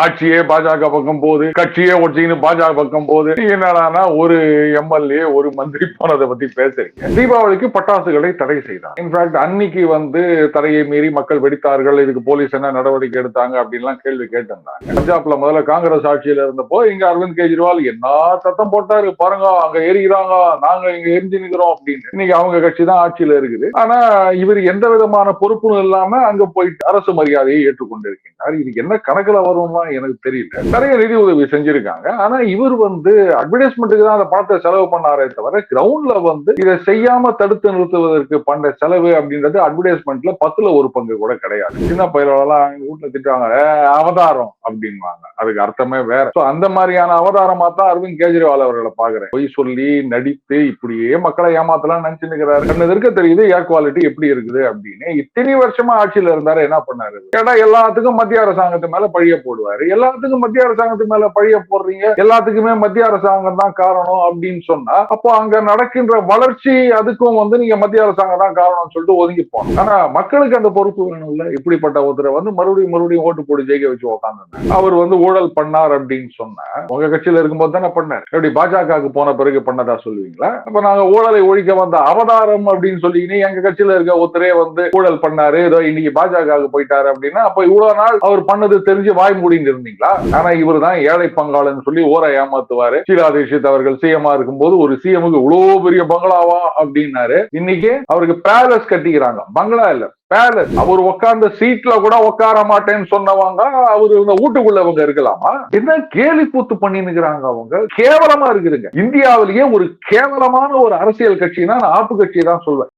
ஆட்சியே பாஜக பக்கம் போகுது கட்சியே ஒட்டின்னு பாஜக பக்கம் போகுது. நீங்க என்னடானா ஒரு எம்எல்ஏ ஒரு மந்திரி போனதை பத்தி பேசுறீங்க. தீபாவளிக்கு பட்டாசுகளை தடை செய்தார். இன்ஃபேக்ட் அன்னைக்கு வந்து தடையை மீறி மக்கள் வெடித்தார்கள் இதுக்கு போலீஸ் என்ன நடவடிக்கை எடுத்தாங்க அப்படின்லாம் கேள்வி கேட்டிருந்தாங்க. பஞ்சாப்ல முதல்ல காங்கிரஸ் ஆட்சியில இருந்தப்போ இங்க அரவிந்த் கெஜ்ரிவால் என்ன சத்தம் போட்டாரு பாருங்க அங்க எரிகிறாங்க நாங்க இங்க எரிஞ்சு நிக்கிறோம் அப்படின்னு. இன்னைக்கு அவங்க கட்சி தான் ஆட்சியில இருக்குது. ஆனா இவர் எந்த விதமான பொறுப்பும் இல்லாம அங்க போயிட்டு அரசு மரியாதையை ஏற்றுக்கொண்டிருக்கின்றார் இதுக்கு என்ன கணக்குல வரும் எனக்கு தெரியல. நிறைய நிதி உதவி செஞ்சிருக்காங்க. ஆனா இவர் வந்து அட்வர்டைஸ்மெண்ட்டுக்கு தான் அந்த பணத்தை செலவு பண்ணாரே தவிர கிரவுண்ட்ல வந்து இதை செய்யாம தடுத்து நிறுத்துவதற்கு பண்ண செலவு அப்படின்றது அட்வர்டைஸ்மெண்ட்ல பத்துல ஒரு பங்கு கூட கிடையாது. சின்ன பயிரெல்லாம் வீட்டுல திட்டுவாங்க அவதாரம் அப்படின்வாங்க. அதுக்கு அர்த்தமே வேற. அந்த மாதிரியான அவதாரமா தான் அரவிந்த் கெஜ்ரிவால் அவர்களை பாக்குறேன் பொய் சொல்லி நடித்து இப்படியே மக்களை ஏமாத்தலாம் நினைச்சு நிக்கிறாரு. கண்ணு இருக்க தெரியுது ஏர் குவாலிட்டி எப்படி இருக்குது அப்படின்னு. இத்தனை வருஷமா ஆட்சியில இருந்தாரு என்ன பண்ணாரு? கேட்டா எல்லாத்துக்கும் மத்திய அரசாங்கத்து மேல பழிய போடுவார். எல்லாத்துக்கும் மத்திய அரசாங்கத்துக்கு மேல பழிய போடுறீங்க. எல்லாத்துக்குமே மத்திய அரசாங்கம் தான் காரணம் அப்படின்னு சொன்னா அப்போ அங்க நடக்கின்ற வளர்ச்சி அதுக்கும் வந்து நீங்க மத்திய அரசாங்கம் தான் காரணம்னு சொல்லிட்டு ஒதுங்கி போனோம் ஆனா மக்களுக்கு அந்த பொறுப்பு வேணும்ல. இப்படிப்பட்ட ஒருத்தரை வந்து மறுபடியும் மறுபடியும் ஓட்டு போட்டு ஜெயிக்க வச்சு உட்காந்து அவர் வந்து ஊழல் பண்ணார் அப்படின்னு சொன்ன உங்க கட்சியில இருக்கும்போது தானே பண்ணார். எப்படி பாஜகவுக்கு போன பிறகு பண்ணதா சொல்லுவீங்களா? அப்ப நாங்க ஊழலை ஒழிக்க வந்த அவதாரம் அப்படின்னு சொல்லிக்கினே எங்க கட்சியில இருக்க ஒருத்தரே வந்து ஊழல் பண்ணாரு. ஏதோ இன்னைக்கு பாஜகவுக்கு போயிட்டாரு அப்படின்னா அப்ப இவ்வளவு நாள் அவர் பண்ணது தெரிஞ்சு வாய் மூடின்னு இருந்தீங்களா? ஆனா இவர் தான் ஏழை பங்காளன்னு சொல்லி ஊரை ஏமாத்துவாரு. ஷீலா தீட்சித் அவர்கள் சிஎம்ஆ இருக்கும்போது ஒரு சிஎம்க்கு இவ்வளவு பெரிய பங்களாவா அப்படின்னாரு. இன்னைக்கு அவருக்கு பேலஸ் கட்டிக்கிறாங்க. பங்களா இல்ல பேலஸ் அவர் உட்கார்ந்த சீட்ல கூட உட்கார மாட்டேன்னு சொன்னவங்க அவரு இந்த வீட்டுக்குள்ள அவங்க இருக்கலாமா? என்ன கேலி கூத்து பண்ணினுக்கிறாங்க அவங்க. கேவலமா இருக்குதுங்க. இந்தியாவிலேயே ஒரு கேவலமான ஒரு அரசியல் கட்சினா நான் ஆப்பு கட்சி தான் சொல்வேன்.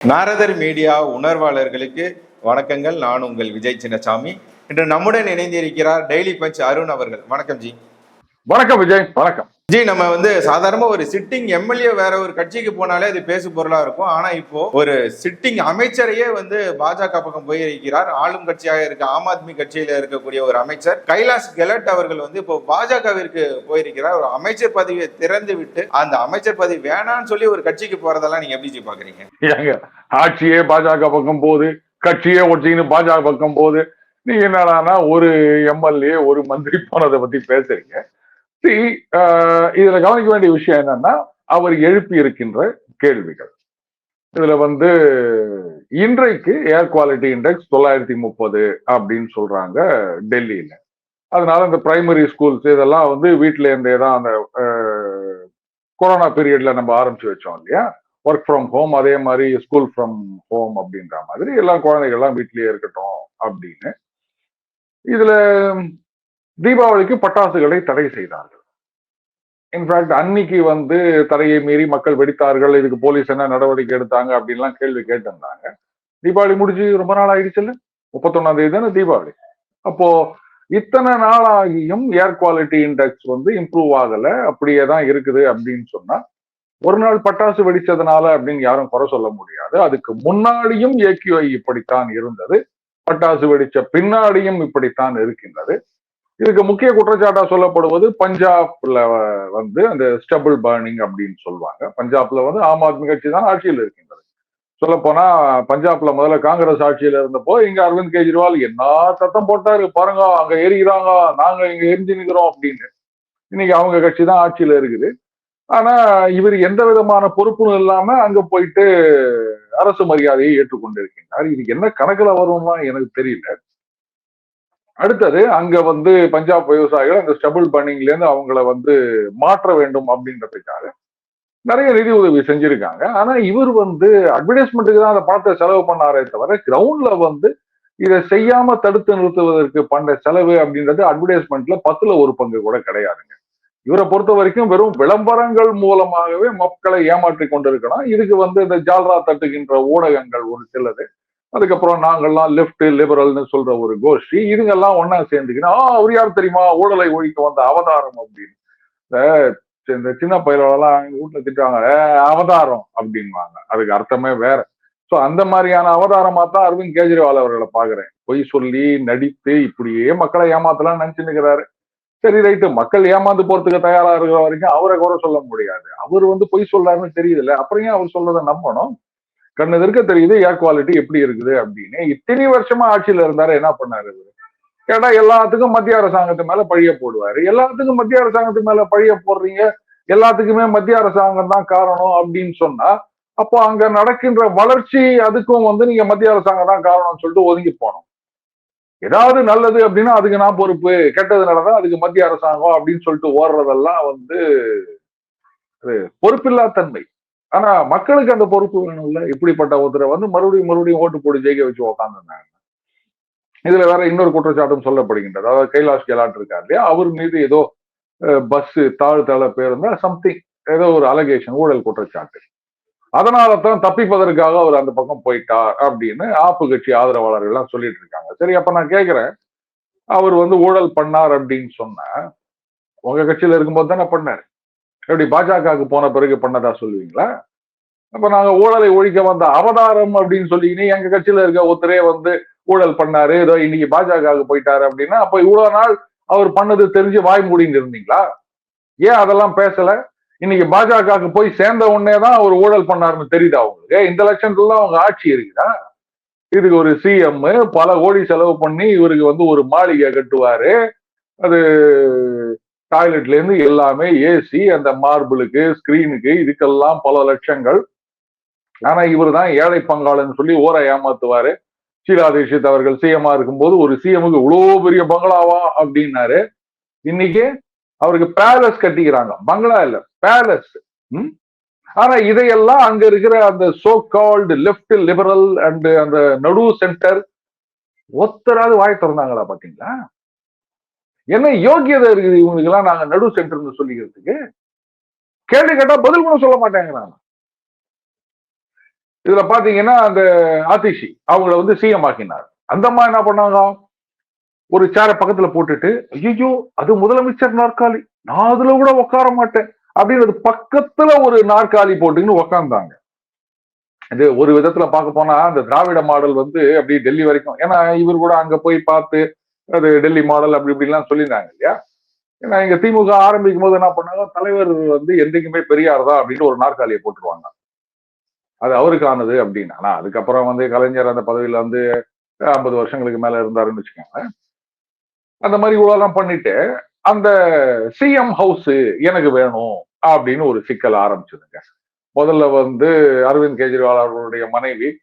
நாரதர் மீடியா உணர்வாளர்களுக்கு வணக்கங்கள். நான் உங்கள் விஜய் சின்னசாமி. இன்று நம்முடன் இணைந்திருக்கிறார் டெய்லி பஞ்ச் அருண் அவர்கள். வணக்கம் ஜி. வணக்கம் விஜய் வணக்கம். ஜி நம்ம வந்து சாதாரணமா ஒரு சிட்டிங் எம்எல்ஏ வேற ஒரு கட்சிக்கு போனாலே அது பேசு பொருளா இருக்கும். ஆனா இப்போ ஒரு சிட்டிங் அமைச்சரையே வந்து பாஜக பக்கம் போயிருக்கிறார். ஆளும் கட்சியாக இருக்க ஆம் ஆத்மி கட்சியில இருக்கக்கூடிய ஒரு அமைச்சர் கைலாஷ் கெலட் அவர்கள் வந்து இப்போ பாஜகவிற்கு போயிருக்கிறார். ஒரு அமைச்சர் பதவியை திறந்து விட்டு அந்த அமைச்சர் பதவி வேணாம்னு சொல்லி ஒரு கட்சிக்கு போறதெல்லாம் நீங்க எப்படி ஜி பாக்குறீங்க? ஆட்சியே பாஜக பக்கம் போகுது கட்சியே ஒட்டின்னு பாஜக பக்கம் போகுது. நீங்க என்னடானா ஒரு எம்எல்ஏ ஒரு மந்திரி போனதை பத்தி பேசுறீங்க. சி இதுல கவனிக்க வேண்டிய விஷயம் என்னன்னா அவர் எழுப்பி இருக்கின்ற கேள்விகள். இதுல வந்து இன்றைக்கு ஏர் குவாலிட்டி இண்டெக்ஸ் தொள்ளாயிரத்தி முப்பது அப்படின்னு சொல்றாங்க டெல்லியில. அதனால இந்த பிரைமரி ஸ்கூல்ஸ் இதெல்லாம் வந்து வீட்டுல இருந்தே தான் அந்த கொரோனா பீரியட்ல நம்ம ஆரம்பிச்சு வச்சோம் இல்லையா? ஒர்க் ஃப்ரம் ஹோம் அதே மாதிரி ஸ்கூல் ஃப்ரம் ஹோம் அப்படின்ற மாதிரி எல்லா குழந்தைகள்லாம் வீட்லயே இருக்கட்டும் அப்படின்னு. இதுல தீபாவளிக்கு பட்டாசுகளை தடை செய்தார்கள். இன்ஃபேக்ட் அன்னைக்கு வந்து தடையை மீறி மக்கள் வெடித்தார்கள் இதுக்கு போலீஸ் என்ன நடவடிக்கை எடுத்தாங்க அப்படின்லாம் கேள்வி கேட்டிருந்தாங்க. தீபாவளி முடிஞ்சு ரொம்ப நாள் ஆயிடுச்சுல்ல? முப்பத்தொன்னாம் தேதி தானே தீபாவளி. அப்போ இத்தனை நாளாகியும் ஏர் குவாலிட்டி இண்டெக்ஸ் வந்து இம்ப்ரூவ் ஆகல அப்படியே தான் இருக்குது அப்படின்னு சொன்னா ஒரு நாள் பட்டாசு வெடிச்சதுனால அப்படின்னு யாரும் குறை சொல்ல முடியாது. அதுக்கு முன்னாடியும் ஏக்யூஐ இப்படித்தான் இருந்தது. பட்டாசு வெடிச்ச பின்னாடியும் இப்படித்தான் இருக்கின்றது. இதுக்கு முக்கிய குற்றச்சாட்டா சொல்லப்படுவது பஞ்சாப்ல வந்து அந்த ஸ்டபிள் பர்னிங் அப்படின்னு சொல்லுவாங்க. பஞ்சாப்ல வந்து ஆம் ஆத்மி கட்சி தான் ஆட்சியில் இருக்கின்றது. சொல்ல போனா பஞ்சாப்ல முதல்ல காங்கிரஸ் ஆட்சியில இருந்தப்போ இங்க அரவிந்த் கெஜ்ரிவால் என்ன சத்தம் போட்டாரு? பாருங்க அங்க எரிகிறாங்க நாங்க இங்க எரிஞ்சு நிக்கிறோம் அப்படின்னு. இன்னைக்கு அவங்க கட்சி தான் ஆட்சியில இருக்குது. ஆனா இவர் எந்த விதமான பொறுப்பும் இல்லாம அங்க போயிட்டு அரசு மரியாதையை ஏற்றுக்கொண்டிருக்கின்றார். இதுக்கு என்ன கணக்குல வரும்லாம் எனக்கு தெரியல. அடுத்தது அங்க வந்து பஞ்சாப் விவசாயிகள் அந்த ஸ்டபிள் பர்னிங்ல இருந்து அவங்கள வந்து மாற்ற வேண்டும் அப்படின்றதுக்காக நிறைய நிதி உதவி செஞ்சிருக்காங்க. ஆனா இவர் வந்து அட்வர்டைஸ்மெண்ட்டுக்கு தான் அந்த பணத்தை செலவு பண்ணாரே தவிர கிரவுண்ட்ல வந்து இதை செய்யாம தடுத்து நிறுத்துவதற்கு பண்ண செலவு அப்படின்றது அட்வர்டைஸ்மெண்ட்ல பத்துல ஒரு பங்கு கூட கிடையாதுங்க. இவரை பொறுத்த வரைக்கும் வெறும் விளம்பரங்கள் மூலமாகவே மக்களை ஏமாற்றி கொண்டிருக்கணும் இதுக்கு வந்து இந்த ஜால்ரா தட்டுகின்ற ஊடகங்கள் ஒரு சிலது. அதுக்கப்புறம் நாங்கள்லாம் லெஃப்ட் லிபரல்னு சொல்ற ஒரு கோஷ்டி. இதுங்கெல்லாம் ஒன்னா சேர்ந்துக்கினா ஆ அவர் யார் தெரியுமா? ஊழலை ஒழிக்க வந்த அவதாரம் அப்படின்னு. இந்த சின்ன பயிரெல்லாம் வீட்டுல திட்டுவாங்க அவதாரம் அப்படின்வாங்க. அதுக்கு அர்த்தமே வேற. சோ அந்த மாதிரியான அவதாரமா தான் அரவிந்த் கெஜ்ரிவால் அவர்களை பாக்குறேன் பொய் சொல்லி நடித்து இப்படியே மக்களை ஏமாத்தலாம் நினைச்சு நிக்கிறாரு சரி ரைட்டு மக்கள் ஏமாந்து போறதுக்கு தயாரா இருக்கிற வரைக்கும் அவரை குறை சொல்ல முடியாது. அவர் வந்து பொய் சொல்றாருன்னு தெரியுதுல்ல. அப்புறம் ஏன் அவர் சொல்றதை நம்பணும்? கண்ணு இருக்க தெரியுது ஏர் குவாலிட்டி எப்படி இருக்குது அப்படின்னு. இத்தனை வருஷமா ஆட்சியில இருந்தாரு என்ன பண்ணாரு இவரு? கேட்டா எல்லாத்துக்கும் மத்திய அரசாங்கத்து மேல பழிய போடுவாரு. எல்லாத்துக்கும் மத்திய அரசாங்கத்து மேல பழிய போடுறீங்க. எல்லாத்துக்குமே மத்திய அரசாங்கம் தான் காரணம் அப்படின்னு சொன்னா அப்போ அங்க நடக்கின்ற வளர்ச்சி அதுக்கும் வந்து நீங்க மத்திய அரசாங்கம் தான் காரணம்னு சொல்லிட்டு ஒதுங்கி போனோம் ஏதாவது நல்லது அப்படின்னா அதுக்கு நான் பொறுப்பு. கெட்டது நடந்தா அதுக்கு மத்திய அரசாங்கம் அப்படின்னு சொல்லிட்டு ஓடுறதெல்லாம் வந்து பொறுப்பில்லா தன்மை. ஆனா மக்களுக்கு அந்த பொறுப்பு வேணும்ல? இப்படிப்பட்ட ஒருத்தரை வந்து மறுபடியும் மறுபடியும் ஓட்டு போட்டு ஜெயிக்க வச்சு உக்காந்துருந்தாங்க. இதுல வேற இன்னொரு குற்றச்சாட்டும் சொல்லப்படுகின்றது. அதாவது கைலாஷ் கெலாட் இருக்கார் இல்லையா? அவர் மீது ஏதோ பஸ் தாழ்த்தள பேருந்தா சம்திங் ஏதோ ஒரு அலகேஷன் ஊழல் குற்றச்சாட்டு. அதனால தான் தப்பிப்பதற்காக அவர் அந்த பக்கம் போயிட்டார் அப்படின்னு ஆப்பு கட்சி ஆதரவாளர்கள் எல்லாம் சொல்லிட்டு இருக்காங்க. சரி அப்ப நான் கேக்குறேன். அவர் வந்து ஊழல் பண்ணார் அப்படின்னு சொன்ன உங்க கட்சியில இருக்கும்போது தானே பண்ணாரு. எப்படி பாஜகவுக்கு போன பிறகு பண்ணதா சொல்லுவீங்களா? அப்ப நாங்க ஊழலை ஒழிக்க வந்த அவதாரம் அப்படின்னு சொல்லிக்கினே எங்க கட்சியில இருக்க ஒருத்தரே வந்து ஊழல் பண்ணாரு. ஏதோ இன்னைக்கு பாஜகவுக்கு போயிட்டாரு அப்படின்னா அப்ப இவ்வளவு நாள் அவர் பண்ணது தெரிஞ்சு வாய் மூடின்னு இருந்தீங்களா? ஏன் அதெல்லாம் பேசல? இன்னைக்கு பாஜகவுக்கு போய் சேர்ந்த உடனே தான் அவர் ஊழல் பண்ணாருன்னு தெரியுதா அவங்களுக்கு இந்த லட்சத்துல தான் அவங்க ஆட்சி இருக்குதா இதுக்கு ஒரு சிஎம் பல கோடி செலவு பண்ணி இவருக்கு வந்து ஒரு மாளிகை கட்டுவாரு. அது டாய்லெட்ல இருந்து எல்லாமே ஏசி அந்த மார்பிளுக்கு ஸ்கிரீனுக்கு இதுக்கெல்லாம் பல லட்சங்கள். ஆனா இவர் தான் ஏழை பங்காளன்னு சொல்லி ஓர ஏமாத்துவாரு. ஷீலா தீட்சித் அவர்கள் சிஎம்மா இருக்கும்போது ஒரு சிஎம்முக்கு இவ்வளோ பெரிய பங்களாவா? அப்படின்னாரு. இன்னைக்கு அவருக்கு பேலஸ் கட்டிக்கிறாங்க. பங்களா இல்ல பேலஸ் ஆனா இதையெல்லாம் அங்க இருக்கிற அந்த so called left liberal and அந்த நடு சென்டர் ஒத்தராது வாய் திறந்தாங்களா பாத்தீங்களா? என்ன யோகியதை இருக்குது இவங்களுக்கு எல்லாம் நாங்க நடு சென்டர்னு சொல்லிக்கிறதுக்கு? கேள்வி கேட்டா பதில் கூட சொல்ல மாட்டேங்கிறாங்க. இதுல பாத்தீங்கன்னா அந்த ஆதிஷி அவங்கள வந்து சிஎம் ஆக்கினார். அந்த அம்மா என்ன பண்ணாங்க? ஒரு சேரை பக்கத்துல போட்டுட்டு ஐயோ அது முதலமைச்சர் நாற்காலி. நான் அதுல கூட உட்கார மாட்டேன். அப்படின்றது பக்கத்துல ஒரு நாற்காலி போட்டுன்னு உக்காந்தாங்க. இது ஒரு விதத்துல பார்க்க போனா அந்த திராவிட மாடல் வந்து அப்படி டெல்லி வரைக்கும் ஏன்னா இவர் கூட அங்க போய் பார்த்து அது டெல்லி மாடல் அப்படி இப்படிலாம் சொல்லியிருந்தாங்க இல்லையா? ஏன்னா இங்க திமுக ஆரம்பிக்கும் போது என்ன பண்ணாங்க தலைவர் வந்து என்றைக்குமே பெரியார் தான் அப்படின்னு ஒரு நாற்காலியை போட்டுருவாங்க. அது அவருக்கானது அப்படின்னு. ஆனா அதுக்கப்புறம் வந்து கலைஞர் அந்த பதவியில வந்து ஐம்பது வருஷங்களுக்கு மேல இருந்தாருன்னு வச்சுக்கோங்க அந்த மாதிரி இவ்வளவுலாம் பண்ணிட்டு அந்த சிஎம் ஹவுஸ் எனக்கு வேணும் அப்படின்னு ஒரு சிக்கல் ஆரம்பிச்சதுங்க. முதல்ல வந்து அரவிந்த் கெஜ்ரிவால் அவர்களுடைய மனைவி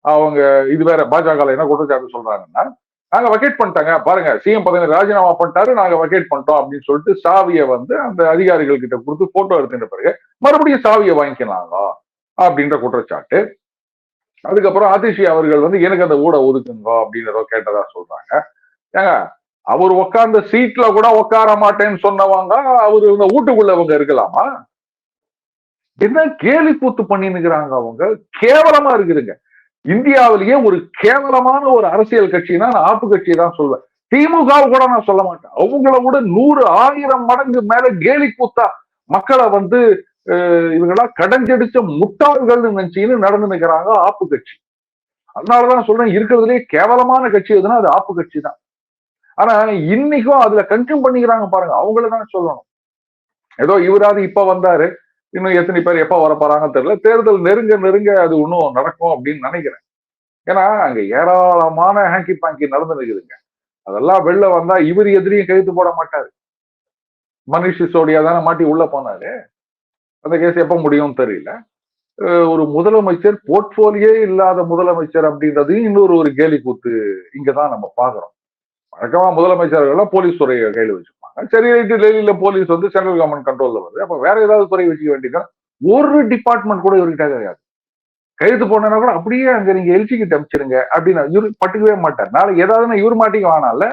அவங்க இது வேற பாஜக என்ன குற்றச்சாட்டு சொல்றாங்கன்னா நாங்க வக்கேட் பண்ணிட்டாங்க பாருங்க சிஎம் பதவி ராஜினாமா பண்ணிட்டாரு நாங்க வக்கேட் பண்ணிட்டோம் அப்படின்னு சொல்லிட்டு சாவியை வந்து அந்த அதிகாரிகள் கிட்ட கொடுத்து போட்டோ எடுத்துட்ட பிறகு மறுபடியும் சாவியை வாங்கிக்கலாங்க அப்படின்ற குற்றச்சாட்டு. அதுக்கப்புறம் ஆதிஷி அவர்கள் வந்து எனக்கு அந்த ஊட ஒதுக்குங்க அப்படின்னு கேட்டதா சொல்றாங்க. ஏங்க அவர் உட்கார்ந்த சீட்ல கூட உட்கார மாட்டேன்னு சொன்னவங்க அவர் இந்த வீட்டுக்குள்ள இவங்க இருக்கலாமா? என்ன கேலி கூத்து பண்ணினுக்கிறாங்க அவங்க? கேவலமா இருக்குதுங்க. இந்தியாவிலேயே ஒரு கேவலமான ஒரு அரசியல் கட்சினா நான் ஆப்பு கட்சியை தான் சொல்வேன். திமுக கூட நான் சொல்ல மாட்டேன். அவங்கள கூட நூறு ஆயிரம் மடங்கு மேல கேலி கூத்தா மக்களை வந்து இவங்களா கடைஞ்சடிச்ச முட்டாள்கள்னு நினைச்சின்னு நடந்து நிற்கிறாங்க ஆப்பு கட்சி. அதனாலதான் சொல்றேன் இருக்கிறதுலேயே கேவலமான கட்சி எதுனா அது ஆப்பு கட்சி தான். ஆனா இன்னைக்கும் அதுல கன்சியூம் பண்ணிக்கிறாங்க பாருங்க. அவங்கள தான் சொல்லணும். ஏதோ இவராது இப்ப வந்தாரு. இன்னும் எத்தனை பேர் எப்ப வர போறாங்கன்னு தெரியல. தேர்தல் நெருங்க நெருங்க அது இன்னும் நடக்கும் அப்படின்னு நினைக்கிறேன். ஏன்னா அங்க ஏராளமான ஹேங்கி பாங்கி நடந்து நிற்குதுங்க அதெல்லாம் வெளில வந்தா இவர் எதிரியும் கழுத்து போட மாட்டாரு. மனிஷ் சிசோடியா தானே மாட்டி உள்ள போனாரு. அந்த கேஸ் எப்ப முடியும்னு தெரியல. ஒரு முதலமைச்சர் போர்ட்போலியே இல்லாத முதலமைச்சர் அப்படின்றது இன்னொரு ஒரு கேலி கூத்து இங்கதான் நம்ம பாக்குறோம் வழக்கமாக முதலமைச்சர்கள் போலீஸ் துறையை கையில் வச்சுப்பாங்க சரி ரைட்டு டெல்லியில போலீஸ் வந்து சென்ட்ரல் கவர்மெண்ட் கண்ட்ரோல்ல வருது. அப்போ வேற ஏதாவது துறை வச்சுக்க வேண்டியதுன்னா ஒரு டிபார்ட்மெண்ட் கூட இவர்கிட்ட கிடையாது. கைது போனா கூட அப்படியே அங்க நீங்க எல்சிக்கு அமைச்சிருங்க அப்படின்னு இவரு பட்டுக்கவே மாட்டார். நாளைக்கு ஏதாவது இவர் மாட்டிக்க வேணால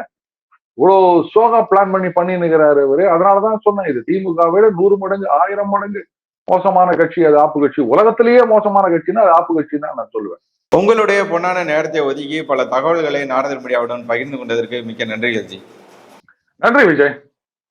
இவ்வளவு சோகா பிளான் பண்ணி பண்ணினுக்கிறாரு இவரு. அதனாலதான் சொன்னேன் இது திமுக நூறு மடங்கு ஆயிரம் மடங்கு மோசமான கட்சி அது ஆப்பு கட்சி. உலகத்திலேயே மோசமான கட்சின்னா அது ஆப்பு கட்சி தான் நான் சொல்லுவேன். உங்களுடைய பொன்னான நேரத்தை ஒதுக்கி பல தகவல்களை நாரதர் மீடியாவுடன் பகிர்ந்து கொண்டதற்கு மிக்க நன்றி கட்சி நன்றி விஜய்.